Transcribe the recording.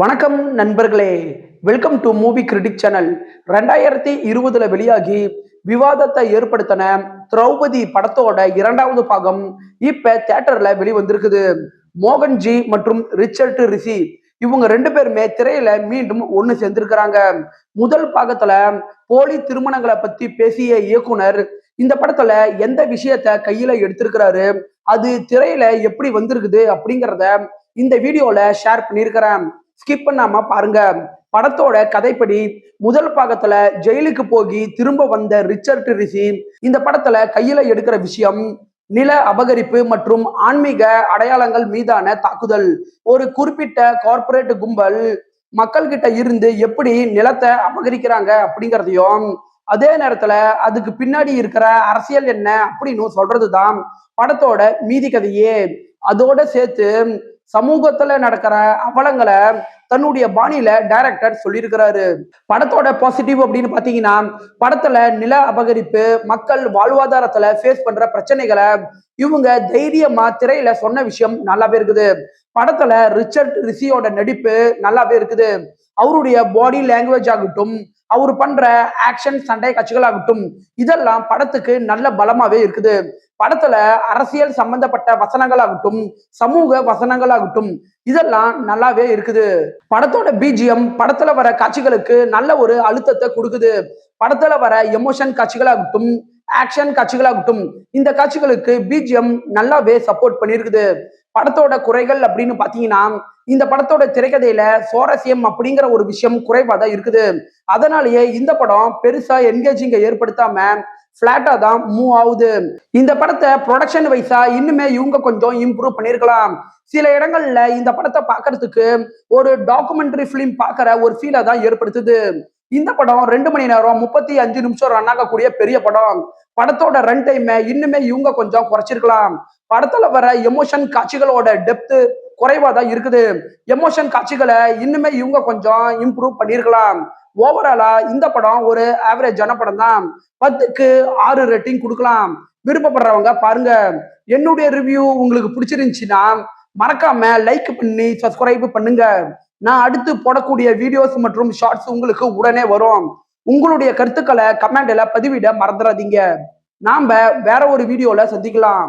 வணக்கம் நண்பர்களே. Welcome to movie critic channel ரெண்டாயிரத்தி இருபதுல வெளியாகி விவாதத்தை ஏற்படுத்தின திரௌபதி படத்தோட இரண்டாவது பாகம் இப்ப தியேட்டர்ல வெளிவந்திருக்குது. மோகன்ஜி மற்றும் ரிச்சர்ட் ரிஷி இவங்க ரெண்டு பேருமே திரையில மீண்டும் ஒண்ணு சேர்ந்திருக்கிறாங்க. முதல் பாகத்துல போலி திருமணங்களை பத்தி பேசிய இயக்குனர் இந்த படத்துல எந்த விஷயத்த கையில எடுத்திருக்கிறாரு அது திரையில எப்படி வந்திருக்குது அப்படிங்கிறத இந்த வீடியோல ஷேர் பண்ணியிருக்கிறேன். ஸ்கிப் பண்ணாம பாருங்க. படத்தோட கதைப்படி முதல் பாகத்துல ஜெயிலுக்கு போகி திரும்ப வந்த ரிச்சர்ட் ரிஷி இந்த படத்துல கையில எடுக்கிற விஷயம் நில அபகரிப்பு மற்றும் ஆன்மீக அடையாளங்கள் மீதான தாக்குதல். ஒரு குறிப்பிட்ட கார்பரேட் கும்பல் மக்கள் கிட்ட இருந்து எப்படி நிலத்தை அபகரிக்கிறாங்க அப்படிங்கிறதையும் அதே நேரத்துல அதுக்கு பின்னாடி இருக்கிற அரசியல் என்ன அப்படின்னு சொல்றதுதான் படத்தோட மீதி கதையே. அதோட சேர்த்து சமூகத்துல நடக்கிற அவலங்களை தன்னுடைய பாணியில டைரக்டர் சொல்லியிருக்கிறாரு. படத்தோட பாசிட்டிவ் அப்படின்னு பாத்தீங்கன்னா படத்துல நில அபகரிப்பு மக்கள் வாழ்வாதாரத்துல ஃபேஸ் பண்ற பிரச்சனைகளை இவங்க தைரியமா திரையில சொன்ன விஷயம் நல்லாவே இருக்குது. படத்துல ரிச்சர்ட் ரிஷியோட நடிப்பு நல்லாவே இருக்குது. அவருடைய பாடி லாங்குவேஜ் ஆகட்டும் அவர் பண்ற ஆக்ஷன் சண்டை காட்சிகளாகட்டும் இதெல்லாம் படத்துக்கு நல்ல பலமாவே இருக்குது. படத்துல அரசியல் சம்பந்தப்பட்ட வசனங்களாகட்டும் சமூக வசனங்களாகட்டும் இதெல்லாம் நல்லாவே இருக்குது. படத்தோட பிஜிஎம் படத்துல வர காட்சிகளுக்கு நல்ல ஒரு அழுத்தத்தை கொடுக்குது. படத்துல வர எமோஷன் காட்சிகளாகட்டும் ஆக்ஷன் காட்சிகளாகட்டும் இந்த காட்சிகளுக்கு பிஜிஎம் நல்லாவே சப்போர்ட் பண்ணியிருக்குது படத்தோட குறைகள் அப்படின்னு பாத்தீங்கன்னா இந்த படத்தோட திரைக்கதையில சுவாரஸ்யம் அப்படிங்கிற ஒரு விஷயம் குறைவா தான் இருக்குது. அதனாலேயே இந்த படம் பெருசா என்கேஜிங்க ஏற்படுத்தாம பிளாட்டா தான் மூவ் ஆகுது. இந்த படத்தை ப்ரொடக்ஷன் வைஸா இன்னுமே இவங்க கொஞ்சம் இம்ப்ரூவ் பண்ணிருக்கலாம். சில இடங்கள்ல இந்த படத்தை பாக்குறதுக்கு ஒரு டாக்குமெண்ட்ரி ஃபிலிம் பாக்குற ஒரு ஃபீலை தான் ஏற்படுத்துது. இந்த படம் ரெண்டு மணி நேரம் முப்பத்தி அஞ்சு நிமிஷம் ரன் ஆகக்கூடிய பெரிய படம். படத்தோட ரன் டைமை இன்னுமே இவங்க கொஞ்சம் குறைச்சிருக்கலாம். படத்துல வர எமோஷன் காட்சிகளோட டெப்த் குறைவா தான் இருக்குது. எமோஷன் காட்சிகளை இன்னுமே இவங்க கொஞ்சம் இம்ப்ரூவ் பண்ணிருக்கலாம். ஓவராலா இந்த படம் ஒரு ஆவரேஜான படம் தான். பத்துக்கு ஆறு ரேட்டிங் கொடுக்கலாம். விருப்பப்படுறவங்க பாருங்க. என்னுடைய ரிவ்யூ உங்களுக்கு பிடிச்சிருந்துச்சுன்னா மறக்காம லைக் பண்ணி சப்ஸ்கிரைப் பண்ணுங்க. நான் அடுத்து போடக்கூடிய வீடியோஸ் மற்றும் ஷார்ட்ஸ் உங்களுக்கு உடனே வரும். உங்களுடைய கருத்துக்களை கமெண்ட்ல பதிவிட மறந்துடாதீங்க நாம வேற ஒரு வீடியோல சந்திக்கலாம்.